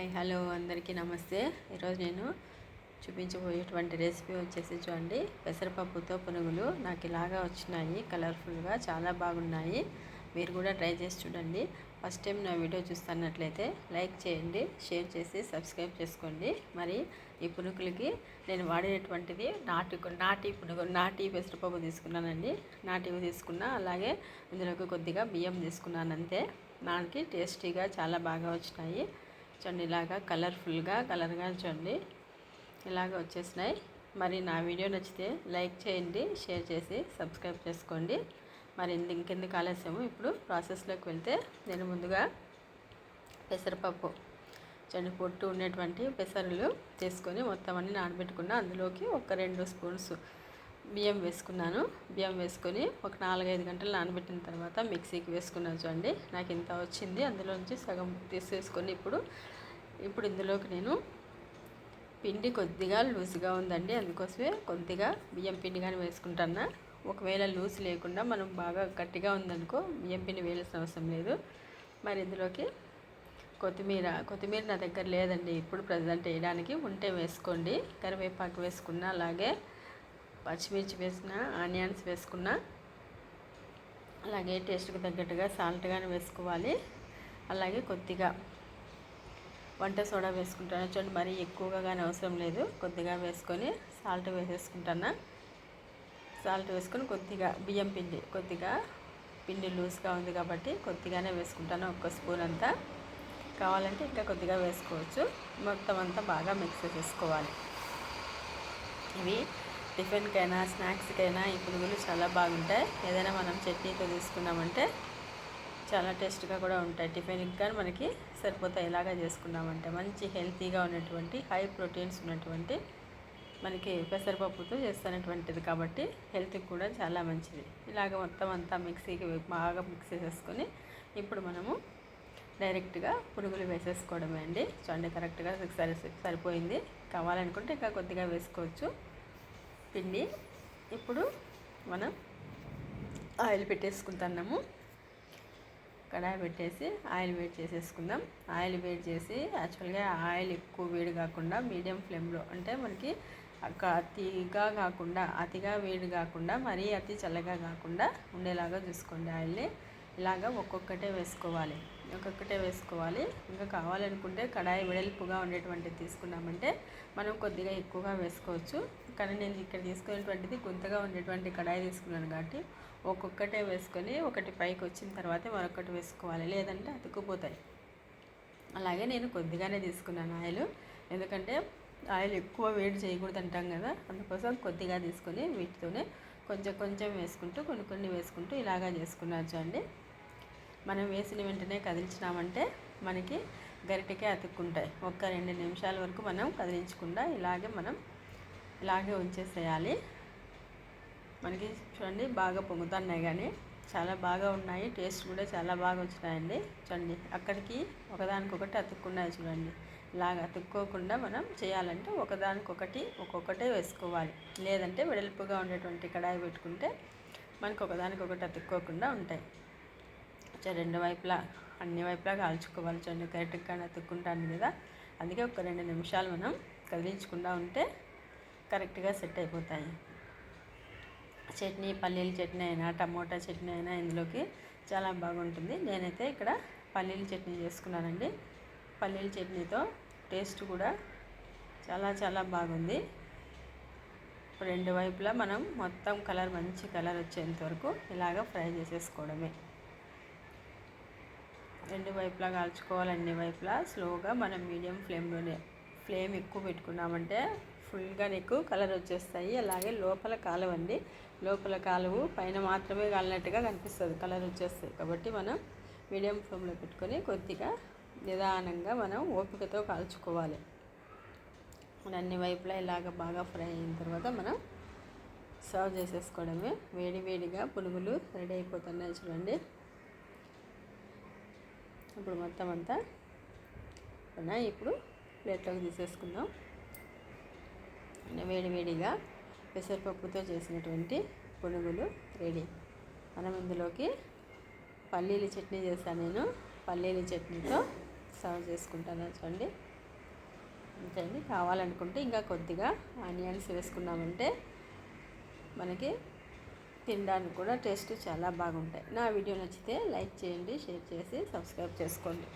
Hi hello అందరికీ నమస్తే. ఈరోజు నేను చూపించబోయేటువంటి రెసిపీ వచ్చేసి చూడండి. పెసరపప్పుతో పునుగులు నాకు ఇలాగా వచ్చినాయి కలర్ఫుల్గా చాలా బాగున్నాయి. మీరు కూడా ట్రై చేసి చూడండి. ఫస్ట్ టైం నా వీడియో చూస్తున్నట్లయితే లైక్ చేయండి షేర్ చేసి సబ్స్క్రైబ్ చేసుకోండి. మరి ఈ పునుగులకి నేను వాడేటువంటిది నాటి నాటి పునుగు నాటి పెసరపప్పు తీసుకున్నానండి. నాటివి తీసుకున్నా అలాగే ఇందులోకి కొద్దిగా బియ్యం తీసుకున్నాను అంతే నాకు టేస్టీగా చాలా బాగా వచ్చినాయి. చూడండి ఇలాగా కలర్ఫుల్గా కలర్గా చూడండి ఇలాగ వచ్చేసినాయి. మరి నా వీడియో నచ్చితే లైక్ చేయండి షేర్ చేసి సబ్స్క్రైబ్ చేసుకోండి. మరి ఇంకెందుకు ఆలస్యము? ఇప్పుడు ప్రాసెస్లోకి వెళ్తే నేను ముందుగా పెసరపప్పు చెండు పొట్టు ఉండేటువంటి పెసరులు తీసుకొని మొత్తం అన్ని నానబెట్టుకున్న అందులోకి ఒక రెండు స్పూన్స్ బియ్యం వేసుకున్నాను. బియ్యం వేసుకొని ఒక నాలుగైదు గంటలు నానబెట్టిన తర్వాత మిక్సీకి వేసుకున్నాను చూడండి. నాకు ఇంత వచ్చింది. అందులో నుంచి సగం తీసేసుకొని ఇప్పుడు ఇప్పుడు ఇందులోకి నేను పిండి కొద్దిగా లూజ్గా ఉందండి. అందుకోసమే కొద్దిగా బియ్యం పిండి కానీ వేసుకుంటాను ఒకవేళ లూజ్ లేకుండా మనం బాగా గట్టిగా ఉందనుకో బియ్యం పిండి వేయాల్సిన అవసరం లేదు. మరి ఇందులోకి కొత్తిమీర కొత్తిమీర నా దగ్గర లేదండి. ఇప్పుడు ప్రజెంట్ వేయడానికి. ఉంటే వేసుకోండి. కరివేపాకు వేసుకున్న అలాగే పచ్చిమిర్చి వేసిన ఆనియన్స్ వేసుకున్న అలాగే టేస్ట్కి తగ్గట్టుగా సాల్ట్ కానీ వేసుకోవాలి. అలాగే కొద్దిగా వంట సోడా వేసుకుంటాను. చూడండి మరీ ఎక్కువగా కానీ అవసరం లేదు. కొద్దిగా వేసుకొని సాల్ట్ వేసేసుకుంటాను. సాల్ట్ వేసుకొని కొద్దిగా బియ్యం పిండి కొద్దిగా పిండి లూజ్గా ఉంది కాబట్టి కొద్దిగానే వేసుకుంటాను. ఒక్క స్పూన్ అంతా. కావాలంటే ఇంకా కొద్దిగా వేసుకోవచ్చు. మొత్తం అంతా బాగా మిక్స్ చేసుకోవాలి. ఇవి టిఫిన్కైనా స్నాక్స్కైనా ఈ పునుగులు చాలా బాగుంటాయి. ఏదైనా మనం చట్నీతో తీసుకున్నామంటే చాలా టేస్ట్గా కూడా ఉంటాయి. టిఫిన్ కానీ మనకి సరిపోతాయి. ఇలాగా చేసుకున్నామంటే మంచి హెల్తీగా ఉన్నటువంటి హై ప్రోటీన్స్ ఉన్నటువంటి మనకి పెసరపప్పుతో చేస్తున్నటువంటిది కాబట్టి హెల్త్కి కూడా చాలా మంచిది. ఇలాగ మొత్తం అంతా మిక్సీకి బాగా మిక్స్ చేసేసుకొని ఇప్పుడు మనము డైరెక్ట్గా పునుగులు వేసేసుకోవడమే అండి. చూడండి కరెక్ట్గా సరి సరిపోయింది. కావాలనుకుంటే ఇంకా కొద్దిగా వేసుకోవచ్చు. పిండి ఇప్పుడు మనం ఆయిల్ పెట్టేసుకుంటున్నాము. కడాయి పెట్టేసి ఆయిల్ వేడి చేసేసుకుందాం. ఆయిల్ వేడి చేసి యాక్చువల్గా ఆయిల్ ఎక్కువ వేడి కాకుండా మీడియం ఫ్లేమ్లో అంటే మనకి అతిగా కాకుండా అతిగా వేడి కాకుండా మరీ అతి చల్లగా కాకుండా ఉండేలాగా చూసుకోండి ఆయిల్ని. ఇలాగా ఒక్కొక్కటే వేసుకోవాలి. ఒక్కొక్కటే వేసుకోవాలి. ఇంకా కావాలనుకుంటే కడాయి వెడల్పుగా ఉండేటువంటిది తీసుకున్నామంటే మనం కొద్దిగా ఎక్కువగా వేసుకోవచ్చు. కానీ నేను ఇక్కడ తీసుకునేటువంటిది గుంతగా ఉండేటువంటి కడాయి తీసుకున్నాను కాబట్టి ఒక్కొక్కటే వేసుకొని ఒకటి పైకి వచ్చిన తర్వాత మరొకటి వేసుకోవాలి. లేదంటే అతుక్కుపోతాయి. అలాగే నేను కొద్దిగానే తీసుకున్నాను ఆయిల్. ఎందుకంటే ఆయిల్ ఎక్కువ వేడి చేయకూడదు అంటాం కదా. అందుకోసం కొద్దిగా తీసుకొని వీటితోనే కొంచెం కొంచెం వేసుకుంటూ కొన్ని కొన్ని వేసుకుంటూ ఇలాగా చేసుకున్నారు అండి మనం వేసిన వెంటనే కదిలించినామంటే మనకి గరిటెకే అతుక్కుంటాయి. ఒక్క రెండు నిమిషాల వరకు మనం కదిలించకుండా ఇలాగే మనం ఇలాగే ఉంచేసేయాలి. మనకి చూడండి బాగా పొంగుతున్నాయి కానీ చాలా బాగా ఉన్నాయి. టేస్ట్ కూడా చాలా బాగా వచ్చినాయండి. చూడండి అక్కడికి ఒకదానికొకటి అతుక్కున్నాయి చూడండి. లాగా అతుక్కోకుండా మనం చేయాలంటే ఒకదానికొకటి ఒక్కొక్కటే వేసుకోవాలి. లేదంటే వెడల్పుగా ఉండేటువంటి కడాయి పెట్టుకుంటే మనకు ఒకదానికొకటి అతుక్కోకుండా ఉంటాయి. రెండు వైపులా అన్ని వైపులా కాల్చుకోవాలి. చూడండి కరెక్ట్గా అతుక్కుంటాను కదా. అందుకే ఒక రెండు నిమిషాలు మనం కదిలించకుండా ఉంటే కరెక్ట్గా సెట్ అయిపోతాయి. చట్నీ పల్లీల చట్నీ అయినా టమోటా చట్నీ అయినా ఇందులోకి చాలా బాగుంటుంది. నేనైతే ఇక్కడ పల్లీల చట్నీ చేసుకున్నానండి. పల్లీల చట్నీతో టేస్ట్ కూడా చాలా చాలా బాగుంది. రెండు వైపులా మనం మొత్తం కలర్ మంచి కలర్ వచ్చేంత వరకు ఇలాగ ఫ్రై చేసేసుకోవడమే. రెండు వైపులా కాల్చుకోవాలి అన్ని వైపులా స్లోగా మనం మీడియం ఫ్లేమ్లోనే ఫ్లేమ్ ఎక్కువ పెట్టుకున్నామంటే ఫుల్గా నీకు కలర్ వచ్చేస్తాయి. అలాగే లోపల కాలవండి లోపల కాలువు పైన మాత్రమే కాలినట్టుగా కనిపిస్తుంది కలర్ వచ్చేస్తాయి. కాబట్టి మనం మీడియం ఫ్లేమ్లో పెట్టుకొని కొద్దిగా నిదానంగా మనం ఓపికతో కాల్చుకోవాలి. అన్ని వైపులా ఇలాగ బాగా ఫ్రై అయిన తర్వాత మనం సర్వ్ చేసేసుకోవడమే. వేడి వేడిగా పునుగులు రెడీ అయిపోతున్నాయి చూడండి. ఇప్పుడు మొత్తం అంతా ఉన్నాయి ఇప్పుడు ప్లేట్లోకి తీసేసుకుందాం. వేడివేడిగా పెసరపప్పుతో చేసినటువంటి పునుగులు రెడీ. మనం ఇందులోకి పల్లీల చట్నీ చేస్తాను నేను. పల్లీల చట్నీతో సర్వ్ చేసుకుంటాను చూడండి. అండి కావాలనుకుంటే ఇంకా కొద్దిగా ఆనియన్స్ వేసుకున్నామంటే మనకి తినడానికి కూడా టేస్ట్ చాలా బాగుంటాయి. నా వీడియో నచ్చితే లైక్ చేయండి షేర్ చేసి సబ్స్క్రైబ్ చేసుకోండి.